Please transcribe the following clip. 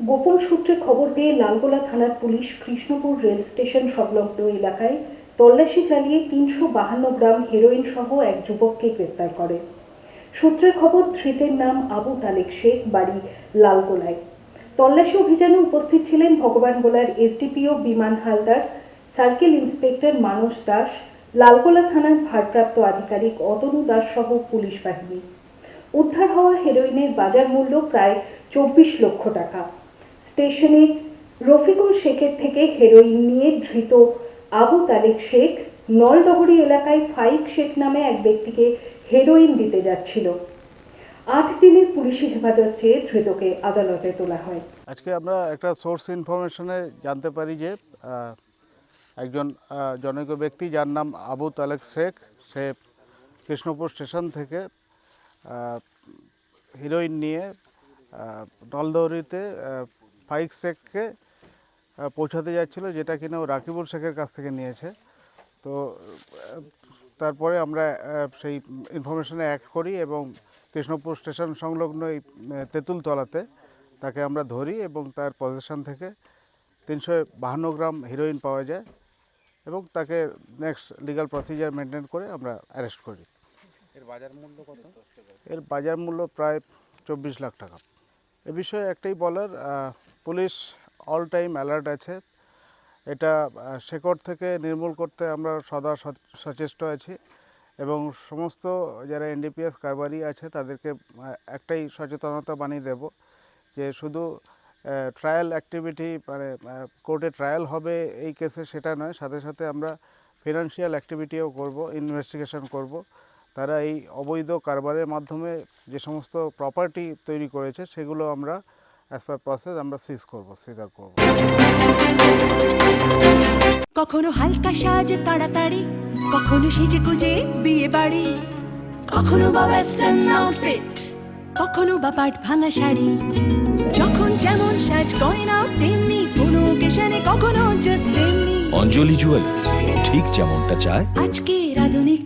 গোপন সূত্রে খবর পেয়ে লালগোলা থানার পুলিশ কৃষ্ণপুর রেল স্টেশন সংলগ্ন এলাকায় তল্লাশি চালিয়ে তিনশো বাহান্ন গ্রাম হেরোইন সহ এক যুবককে গ্রেপ্তার করে। সূত্রের খবর, ধৃতের নাম আবু তালেক শেখ, বাড়ি লালগোলায়। তল্লাশি অভিযানে উপস্থিত ছিলেন ভগবান ভগবানগোলার SDPO Biman Haldar, circle inspector Manas Das, Lalgola থানার ভারপ্রাপ্ত আধিকারিক অতনু দাস সহ পুলিশ বাহিনী। উদ্ধার হওয়া হেরোইনের বাজার মূল্য প্রায় চব্বিশ লক্ষ টাকা। স্টেশনে রফিকুল শেখের থেকে হেরোইন নিয়ে ধৃত আবু তালেক শেখ নলডহরি এলাকায় ফাইক শেখ নামে এক ব্যক্তিকে হেরোইন দিতে যাচ্ছিল। আট দিনের পুলিশি হেফাজত চেয়ে ধৃতকে আদালতে তোলা হয়। আজকে আমরা একটা সোর্স ইনফরমেশনে জানতে পারি যে একজন জনৈক ব্যক্তি যার নাম আবু তালেক শেখ, সে কৃষ্ণপুর স্টেশন থেকে হিরোইন নিয়ে নলদৌরিতে ফাইক শেখকে পৌঁছাতে যাচ্ছিল যেটা কিনা ও রাকিবুল শেখের কাছ থেকে নিয়েছে। তো তারপরে আমরা সেই ইনফরমেশনে অ্যাক্ট করি এবং কৃষ্ণপুর স্টেশন সংলগ্ন এই তেঁতুলতলাতে তাকে আমরা ধরি এবং তার পজিশন থেকে তিনশো বাহান্ন গ্রাম হিরোইন পাওয়া যায় এবং তাকে নেক্সট লিগ্যাল প্রসিজার মেনটেন করে আমরা অ্যারেস্ট করি। এর বাজার মূল্য কত? এর বাজার মূল্য প্রায় চব্বিশ লাখ টাকা। এ বিষয়ে একটাই বলার পুলিশ অল টাইম অ্যালার্ট আছে। এটা শেকড় থেকে নির্মূল করতে আমরা সদা সচ- সচেষ্ট আছি এবং সমস্ত যারা এনডিপিএস কারবারি আছে তাদেরকে একটাই সচেতনতা বানিয়ে দেব যে শুধু ট্রায়াল অ্যাক্টিভিটি মানে কোর্টে ট্রায়াল হবে এই কেসে সেটা নয়, সাথে সাথে আমরা ফিনান্সিয়াল অ্যাক্টিভিটিও করব ইনভেস্টিগেশন করব। তারা এই অবৈধ কারবারের মাধ্যমে যে সমস্ত প্রপার্টি তৈরি করেছে সেগুলো আমরা অ্যাজ পার প্রসেস আমরা সিজ করব সিজার করব। কখনো হালকা সাজ তাড়াতাড়ি কখনো সেজে গুজে বিয়ে বাড়ি। কখনো বা ওয়েস্টার্ন আউটফিট কখনো বা পাট ভাঙা শাড়ি। যখন যেমন সাজ গয়না তেমনি কোনো অকেশনে কখনো জাস্ট তেমনি। অঞ্জলি জুয়েলার্স ঠিক যেমনটা চায়। আজকের আধুনিক